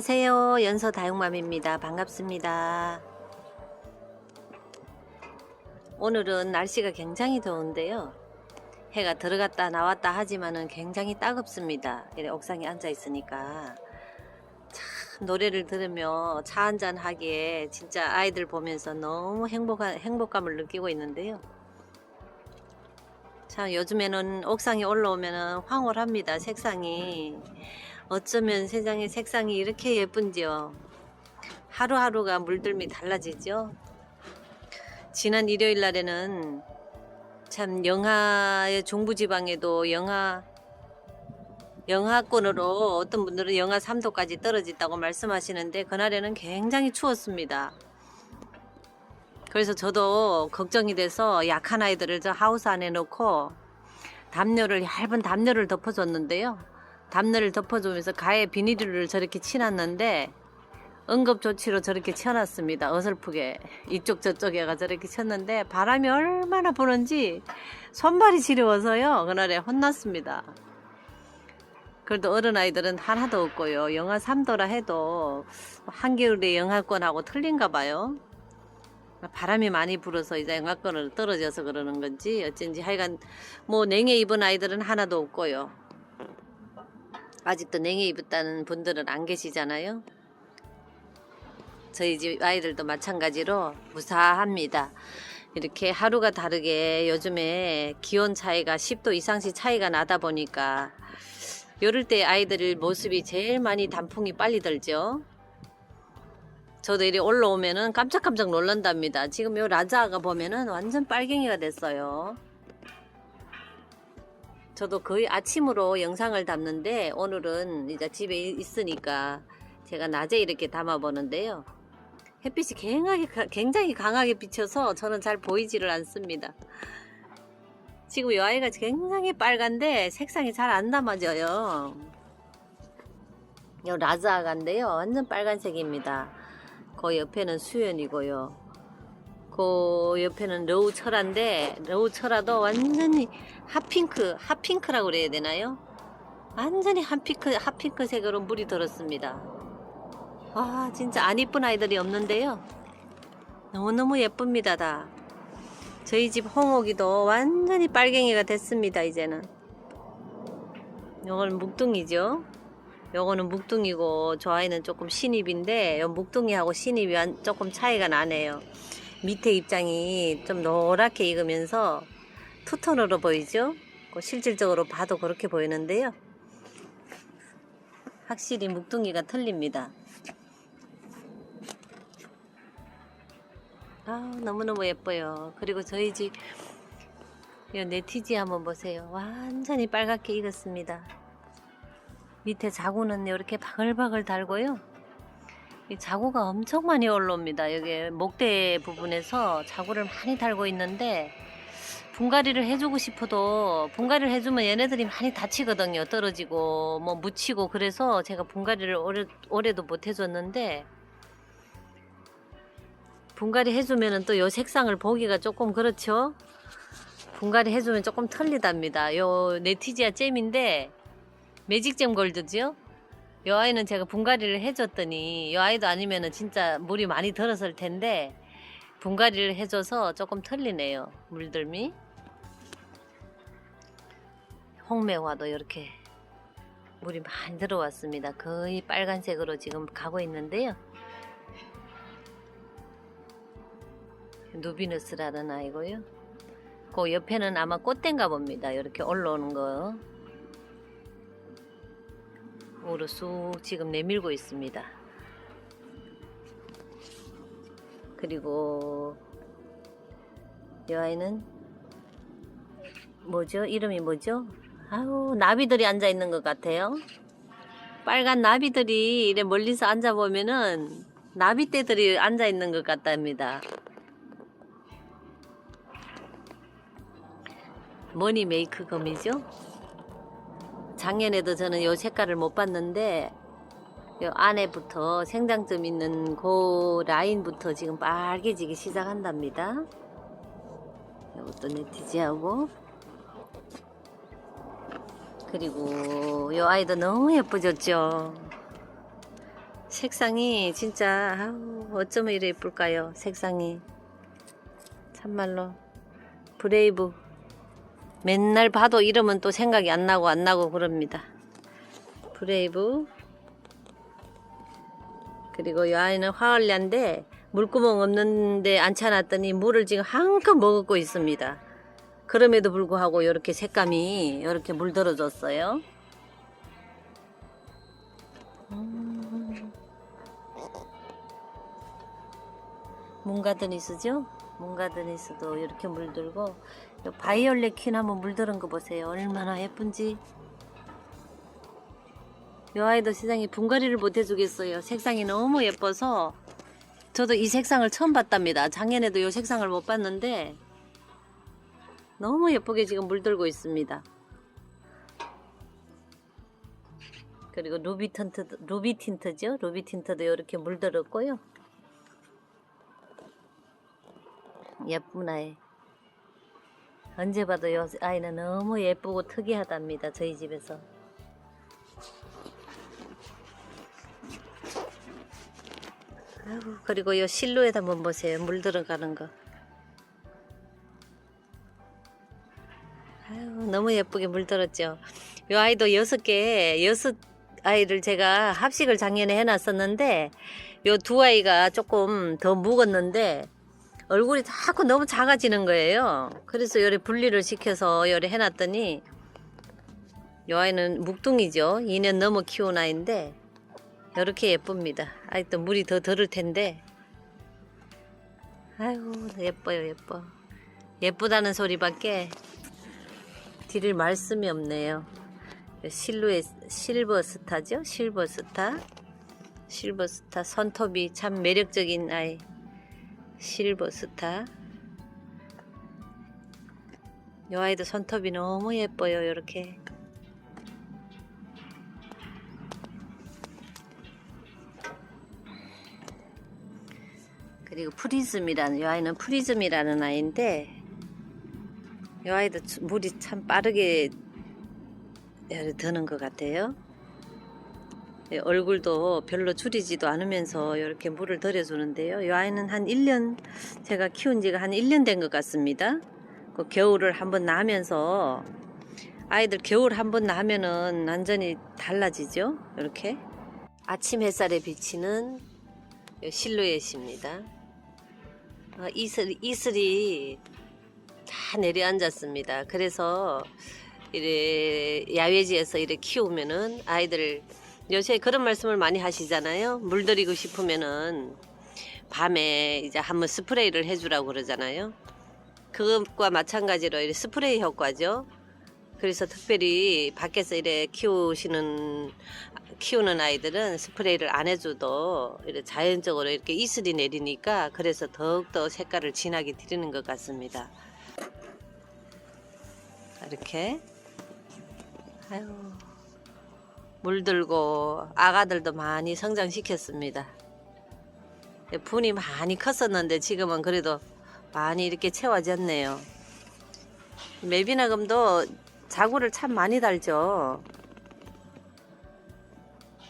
안녕하세요. 연서 다육맘입니다. 반갑습니다. 오늘은 날씨가 굉장히 더운데요. 해가 들어갔다 나왔다 하지만은 굉장히 따갑습니다. 옥상에 앉아 있으니까. 참 노래를 들으며 차 한잔 하기에 진짜 아이들 보면서 너무 행복한 행복감을 느끼고 있는데요. 참 요즘에는 옥상에 올라오면은 황홀합니다. 색상이 어쩌면 세상의 색상이 이렇게 예쁜지요. 하루하루가 물들미 달라지죠. 지난 일요일 날에는 참 영하의 중부 지방에도 영하 영하권으로 어떤 분들은 영하 3도까지 떨어졌다고 말씀하시는데 그날에는 굉장히 추웠습니다. 그래서 저도 걱정이 돼서 약한 아이들을 저 하우스 안에 넣고 담요를 얇은 담요를 덮어줬는데요. 담요를 덮어주면서 가에 비닐을 저렇게 치놨는데 응급조치로 저렇게 쳐놨습니다. 어설프게 이쪽 저쪽에가 저렇게 쳤는데 바람이 얼마나 부는지 손발이 시려워서요. 그날에 혼났습니다. 그래도 어른 아이들은 하나도 없고요. 영하 3도라 해도 한겨울에 영하권하고 틀린가 봐요. 바람이 많이 불어서 이제 영하권으로 떨어져서 그러는 건지 어쩐지 하여간 뭐 냉해 입은 아이들은 하나도 없고요. 아직도 냉해 입었다는 분들은 안 계시잖아요. 저희 집 아이들도 마찬가지로 무사합니다. 이렇게 하루가 다르게 요즘에 기온 차이가 10도 이상씩 차이가 나다 보니까 이럴 때 아이들 모습이 제일 많이 단풍이 빨리 들죠. 저도 이리 올라오면은 깜짝깜짝 놀란답니다. 지금 요 라자가 보면은 완전 빨갱이가 됐어요. 저도 거의 아침으로 영상을 담는데 오늘은 이제 집에 있으니까 제가 낮에 이렇게 담아 보는데요. 햇빛이 굉장히, 굉장히 강하게 비쳐서 저는 잘 보이지를 않습니다. 지금 이 아이가 굉장히 빨간데 색상이 잘 안 담아져요. 이 라자아가인데요. 완전 빨간색입니다. 그 옆에는 수연이고요. 그 옆에는 러우 철화인데 러우 철화도 완전히 핫핑크, 핫핑크라고 그래야 되나요? 완전히 핫핑크, 핫핑크 색으로 물이 들었습니다. 아, 진짜 안 이쁜 아이들이 없는데요. 너무너무 예쁩니다, 다. 저희 집 홍옥이도 완전히 빨갱이가 됐습니다, 이제는. 요건 묵둥이죠. 요거는 묵둥이고 저 아이는 조금 신입인데 요 묵둥이하고 신입이 완- 조금 차이가 나네요. 밑에 입장이 좀 노랗게 익으면서 투톤으로 보이죠? 그 실질적으로 봐도 그렇게 보이는데요. 확실히 묵둥이가 틀립니다. 아 너무너무 예뻐요. 그리고 저희 집이 네티지 한번 보세요. 완전히 빨갛게 익었습니다. 밑에 자구는 이렇게 바글바글 달고요. 이 자구가 엄청 많이 올라옵니다. 여기 목대 부분에서 자구를 많이 달고 있는데 분갈이를 해주고 싶어도 분갈이를 해주면 얘네들이 많이 다치거든요. 떨어지고 뭐 묻히고 그래서 제가 분갈이를 올해, 올해도 못 해줬는데 분갈이 해주면은 또요 색상을 보기가 조금 그렇죠. 분갈이 해주면 조금 틀리답니다. 요 네티지아 잼인데 매직잼 골드죠. 요 아이는 제가 분갈이를 해줬더니 요 아이도 아니면은 진짜 물이 많이 들었을 텐데 분갈이를 해줘서 조금 틀리네요. 물들미. 홍매화도 이렇게 물이 많이 들어왔습니다. 거의 빨간색으로 지금 가고 있는데요. 누비누스라는 아이고요. 그 옆에는 아마 꽃대인가 봅니다. 이렇게 올라오는 거. 으로 쑥 지금 내밀고 있습니다. 그리고 이 아이는 뭐죠? 이름이 뭐죠? 아우 나비들이 앉아 있는 것 같아요. 빨간 나비들이 이래 멀리서 앉아 보면은 나비떼들이 앉아 있는 것 같답니다. 머니 메이크 검이죠. 작년에도 저는 요 색깔을 못 봤는데 요 안에부터 생장점 있는 그 라인부터 지금 빨개지기 시작한답니다. 이것도 네티지하고 그리고 요 아이도 너무 예뻐졌죠. 색상이 진짜 아우, 어쩌면 이래 예쁠까요? 색상이 참말로 브레이브 맨날 봐도 이름은 또 생각이 안 나고 안 나고 그럽니다. 브레이브 그리고 이 아이는 화을리인데 물구멍 없는데 앉혀놨더니 물을 지금 한껏 먹고 있습니다. 그럼에도 불구하고 이렇게 색감이 이렇게 물들어졌어요. 음. 문가드니스죠? 문가드니스도 이렇게 물들고 요 바이올렛 퀸 한번 물들은 거 보세요. 얼마나 예쁜지. 요 아이도 세상에 분갈이를 못 해주겠어요. 색상이 너무 예뻐서 저도 이 색상을 처음 봤답니다. 작년에도 요 색상을 못 봤는데 너무 예쁘게 지금 물들고 있습니다. 그리고 루비 틴트 루비 틴트죠? 루비 틴트도 이렇게 물들었고요. 예쁜 아이. 언제 봐도 이 아이는 너무 예쁘고 특이하답니다. 저희 집에서. 아이고, 그리고 이 실루엣 한번 보세요. 물 들어가는 거. 아유, 너무 예쁘게 물들었죠. 이 아이도 여섯 개, 여섯 아이를 제가 합식을 작년에 해놨었는데, 요 두 아이가 조금 더 묵었는데, 얼굴이 자꾸 너무 작아지는 거예요. 그래서 요래 분리를 시켜서 요래 해놨더니, 요 아이는 묵둥이죠. 2년 넘어 키운 아이인데, 이렇게 예쁩니다. 아직도 물이 더 덜을 텐데, 아이고, 예뻐요, 예뻐. 예쁘다는 소리밖에 드릴 말씀이 없네요. 실루엣 실버 스타죠? 실버 스타. 실버 스타 손톱이 참 매력적인 아이. 실버 스타. 이 아이도 손톱이 너무 예뻐요. 이렇게. 그리고 프리즘이라는 이 아이는 프리즘이라는 아이인데 이 아이도 주- 물이 참 빠르게 드는 것 같아요. 예, 얼굴도 별로 줄이지도 않으면서 이렇게 물을 들여주는데요. 이 아이는 한 1년, 제가 키운 지가 한 1년 된 것 같습니다. 그 겨울을 한번 나면서 아이들 겨울 한번 나면은 완전히 달라지죠. 이렇게. 아침 햇살에 비치는 이 실루엣입니다. 어, 이슬, 이슬이 다 내려앉았습니다. 그래서 이래 야외지에서 이래 키우면은 아이들 요새 그런 말씀을 많이 하시잖아요. 물들이고 싶으면은 밤에 이제 한번 스프레이를 해주라고 그러잖아요. 그것과 마찬가지로 스프레이 효과죠. 그래서 특별히 밖에서 이래 키우시는 키우는 아이들은 스프레이를 안 해줘도 자연적으로 이렇게 이슬이 내리니까 그래서 더욱더 색깔을 진하게 드리는 것 같습니다. 이렇게 아유 물들고 아가들도 많이 성장시켰습니다. 분이 많이 컸었는데 지금은 그래도 많이 이렇게 채워졌네요. 메비나금도 자구를 참 많이 달죠.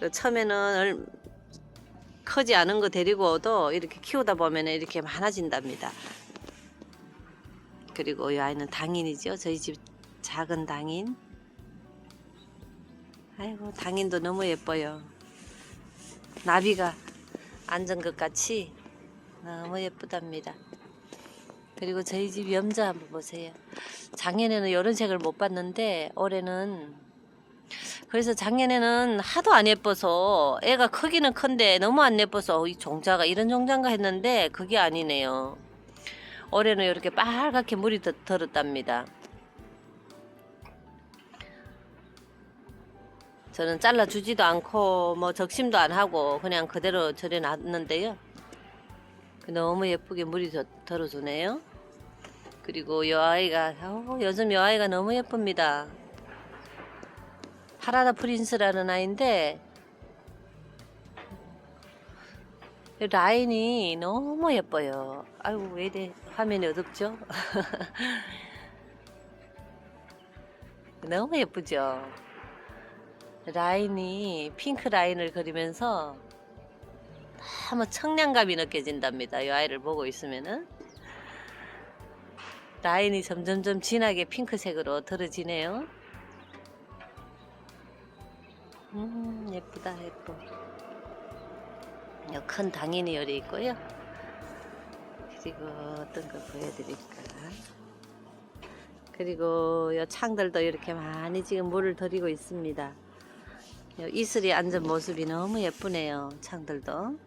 그 처음에는 얼- 크지 않은 거 데리고 오도 이렇게 키우다 보면 이렇게 많아진답니다. 그리고 이 아이는 당인이죠. 저희 집 작은 당인. 아이고 당인도 너무 예뻐요. 나비가 앉은 것 같이 너무 예쁘답니다. 그리고 저희 집 염자 한번 보세요. 작년에는 이런 색을 못 봤는데 올해는 그래서 작년에는 하도 안 예뻐서 애가 크기는 큰데 너무 안 예뻐서 이 종자가 이런 종자인가 했는데 그게 아니네요. 올해는 이렇게 빨갛게 물이 더- 들었답니다. 저는 잘라주지도 않고 뭐 적심도 안 하고 그냥 그대로 절여 놨는데요. 너무 예쁘게 물이 더- 들어주네요. 그리고 이 아이가 어, 요즘 이 아이가 너무 예쁩니다. 파라다 프린스라는 아이인데 이 라인이 너무 예뻐요. 아이고 왜 이래 화면이 어둡죠? 너무 예쁘죠? 라인이 핑크 라인을 그리면서 너무 청량감이 느껴진답니다. 이 아이를 보고 있으면은 라인이 점점점 진하게 핑크색으로 들어지네요. 음 예쁘다 예뻐. 요큰 당인이 열이 있고요. 그리고 어떤 거 보여드릴까? 그리고 요 창들도 이렇게 많이 지금 물을 들이고 있습니다. 요 이슬이 앉은 모습이 너무 예쁘네요. 창들도.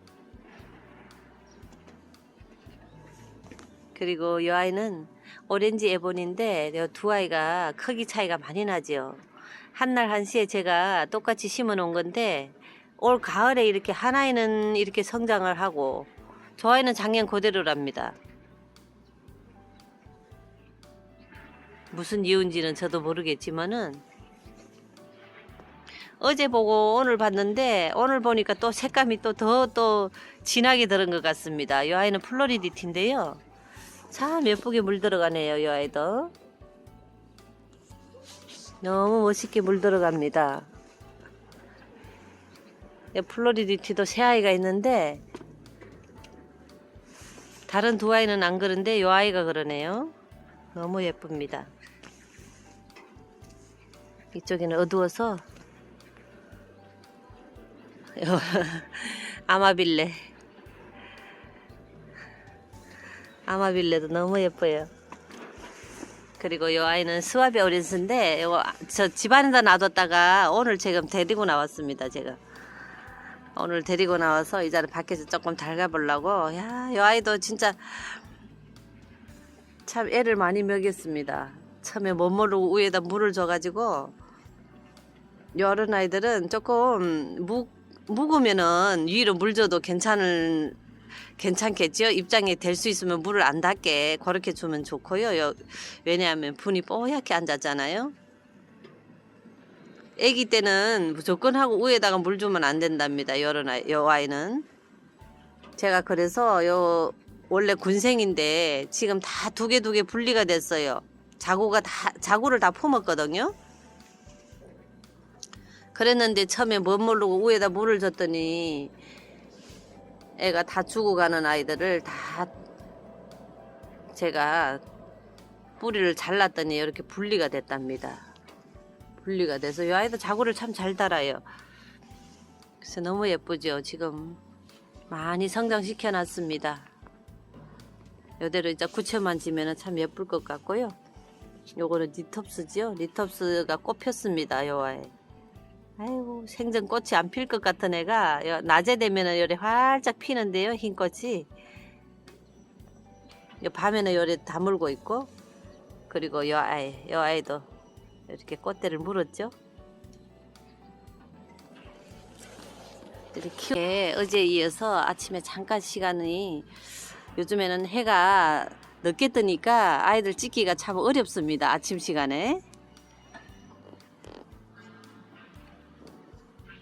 그리고 이 아이는 오렌지 에본인데 요두 아이가 크기 차이가 많이 나죠. 한날 한시에 제가 똑같이 심어 놓은 건데 올 가을에 이렇게 한 아이는 이렇게 성장을 하고 저 아이는 작년 그대로랍니다. 무슨 이유인지는 저도 모르겠지만은 어제 보고 오늘 봤는데 오늘 보니까 또 색감이 또더또 진하게 들은 것 같습니다. 이 아이는 플로리디티인데요. 참 예쁘게 물 들어가네요. 이 아이도 너무 멋있게 물 들어갑니다. 이 플로리디티도 새 아이가 있는데 다른 두 아이는 안 그런데 이 아이가 그러네요. 너무 예쁩니다. 이쪽에는 어두워서 아마빌레 아마빌레도 너무 예뻐요. 그리고 이 아이는 오렌스인데 요거 저 집안에다 놔뒀다가 오늘 지금 데리고 나왔습니다. 제가 오늘 데리고 나와서 이자를 밖에서 조금 달가보려고 야이 아이도 진짜 참 애를 많이 먹였습니다. 처음에 못 모르고 위에다 물을 줘가지고 여런 아이들은 조금 묵 묵으면은 위로 물 줘도 괜찮을 괜찮겠죠. 입장이 될수 있으면 물을 안 닿게 그렇게 주면 좋고요. 여- 왜냐하면 분이 뽀얗게 앉았잖아요. 아기 때는 무조건 하고 위에다가 물 주면 안 된답니다. 여런 아이, 여 아이는 제가 그래서 요 원래 군생인데 지금 다 두 개 두 개 분리가 됐어요. 자구가 다 자구를 다 품었거든요. 그랬는데 처음에 못 모르고 위에다 물을 줬더니 애가 다 죽어가는 아이들을 다 제가 뿌리를 잘랐더니 이렇게 분리가 됐답니다. 분리가 돼서 이 아이도 자구를 참 잘 달아요. 그래서 너무 예쁘죠. 지금 많이 성장시켜 놨습니다. 이대로 이제 구체만 지면은 참 예쁠 것 같고요. 요거는 리톱스죠. 리톱스가 꽃 폈습니다. 요 아이. 아이고 생전 꽃이 안 필 것 같은 애가 요- 낮에 되면은 요래 활짝 피는데요. 흰 꽃이. 요 밤에는 요래 다물고 있고 그리고 요 아이, 요 아이도 이렇게 꽃대를 물었죠. 이렇게 어제 이어서 아침에 잠깐 시간이 요즘에는 해가 늦게 뜨니까 아이들 찍기가 참 어렵습니다. 아침 시간에.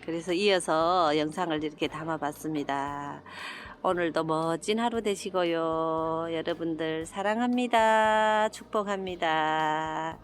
그래서 이어서 영상을 이렇게 담아봤습니다. 오늘도 멋진 하루 되시고요. 여러분들 사랑합니다. 축복합니다.